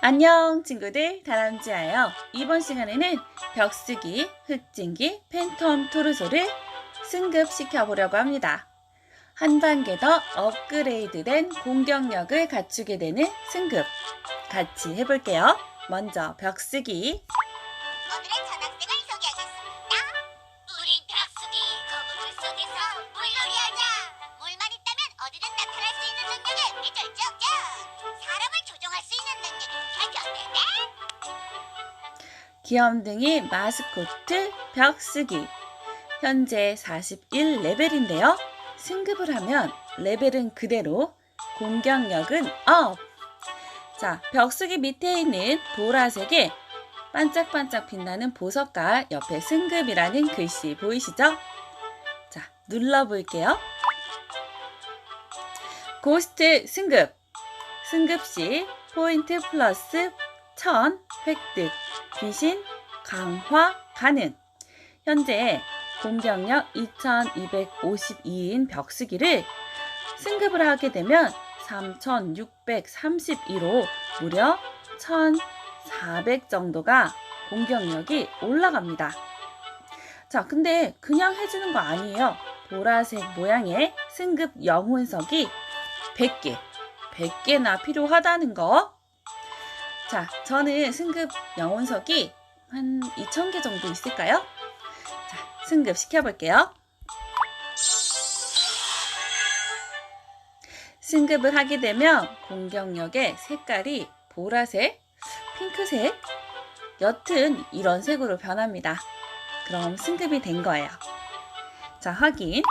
안녕 친구들 다람쥐예요. 이번 시간에는 벽쓰기, 흙진기, 팬텀 토르소를 승급시켜 보려고 합니다. 한 단계 더 업그레이드된 공격력을 갖추게 되는 승급 같이 해볼게요. 먼저 벽쓰기 오늘의 전학생을 귀염둥이 마스코트 벽쓰기 현재 41레벨인데요. 승급을 하면 레벨은 그대로 공격력은 업. 자, 벽쓰기 밑에 있는 보라색의 반짝반짝 빛나는 보석과 옆에 승급이라는 글씨 보이시죠? 자, 눌러볼게요. 고스트 승급. 승급 시 포인트 플러스 1000 획득. 귀신 강화 가능. 현재 공격력 2252인 벽쓰기를 승급을 하게 되면 3632로 무려 1400 정도가 공격력이 올라갑니다. 자, 근데 그냥 해주는 거 아니에요. 보라색 모양의 승급 영혼석이 100개, 100개나 필요하다는 거. 자, 저는 승급 영혼석이 한 2000개 정도 있을까요? 자, 승급 시켜볼게요. 승급을 하게 되면 공격력의 색깔이 보라색, 핑크색, 옅은 이런 색으로 변합니다. 그럼 승급이 된 거예요. 자, 확인.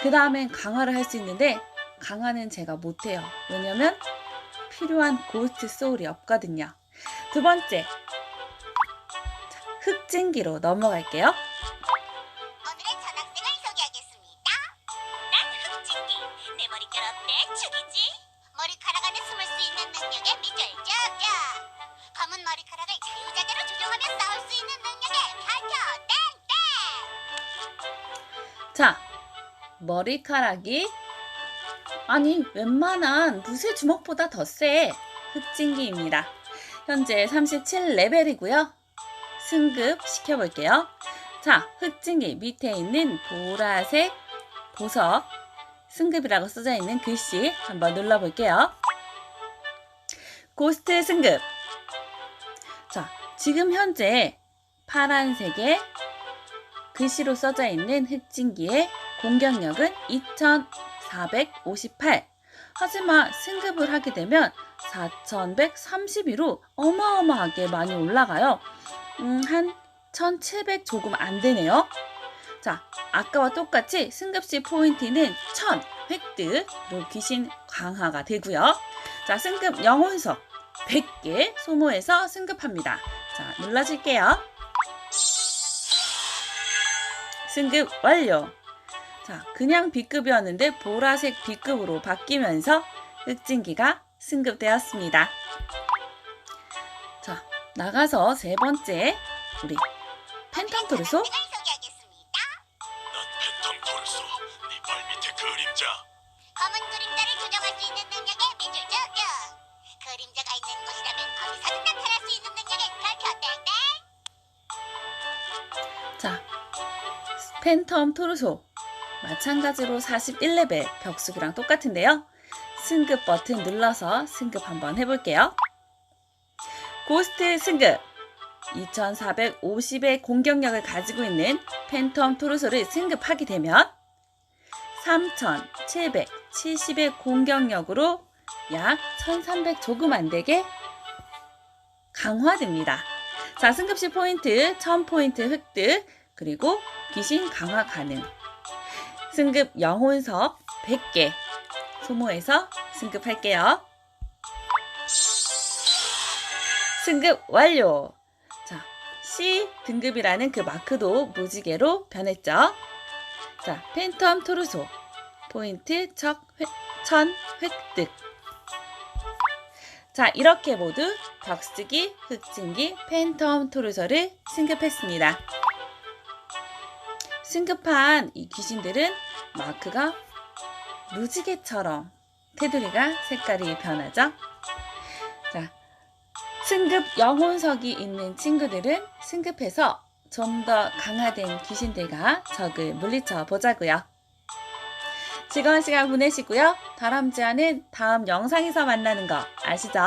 그 다음엔 강화를 할 수 있는데 강화는 제가 못해요. 왜냐면 필요한 고스트 소울이 없거든요. 두 번째. 자, 흑진기로 넘어갈게요. 자, 머리카락이 아니 웬만한 무쇠 주먹보다 더 세 흑진기입니다. 현재 37레벨이고요. 승급 시켜볼게요. 자, 흑진기 밑에 있는 보라색 보석 승급이라고 써져 있는 글씨 한번 눌러볼게요. 고스트 승급. 자, 지금 현재 파란색의 글씨로 써져 있는 흑진기의 공격력은 2458. 하지만 승급을 하게 되면 4132로 어마어마하게 많이 올라가요. 음, 한 1700 조금 안 되네요. 자, 아까와 똑같이 승급시 포인트는 1000 획득으로 귀신 강화가 되고요. 자, 승급 영혼석 100개 소모해서 승급합니다. 자, 눌러줄게요. 승급 완료. 자, 그냥 B급이었는데 보라색 B급으로 바뀌면서 흑진기가 승급되었습니다. 자, 나가서 세 번째 우리 팬텀 토르소 전학생을 소개하겠습니다. 난 팬텀 토르소 네 발밑에 그림자 검은 그림자를 조정할 수 있는 능력에 밑을 쭉쭉. 그림자가 있는 곳이라면 어디서든 나타날 수 있는 능력에 발표 땡땡. 자, 팬텀 토르소 마찬가지로 41레벨 벽수기랑 똑같은데요. 승급 버튼 눌러서 승급 한번 해볼게요. 고스트 승급 2450의 공격력을 가지고 있는 팬텀 토르소를 승급하게 되면 3770의 공격력으로 약 1300 조금 안 되게 강화됩니다. 자, 승급시 포인트 1000포인트 획득 그리고 귀신 강화 가능. 승급 영혼석 100개 소모해서 승급할게요. 승급 완료. 자, C 등급이라는 그 마크도 무지개로 변했죠. 자, 팬텀 토르소 포인트 척 획, 천 획득. 자, 이렇게 모두 벽쓰기, 흑진기, 팬텀 토르소를 승급했습니다. 승급한 이 귀신들은 마크가 무지개처럼 테두리가 색깔이 변하죠. 자, 승급 영혼석이 있는 친구들은 승급해서 좀 더 강화된 귀신들과 적을 물리쳐 보자고요. 즐거운 시간 보내시고요. 다람쥐와는 다음 영상에서 만나는 거 아시죠?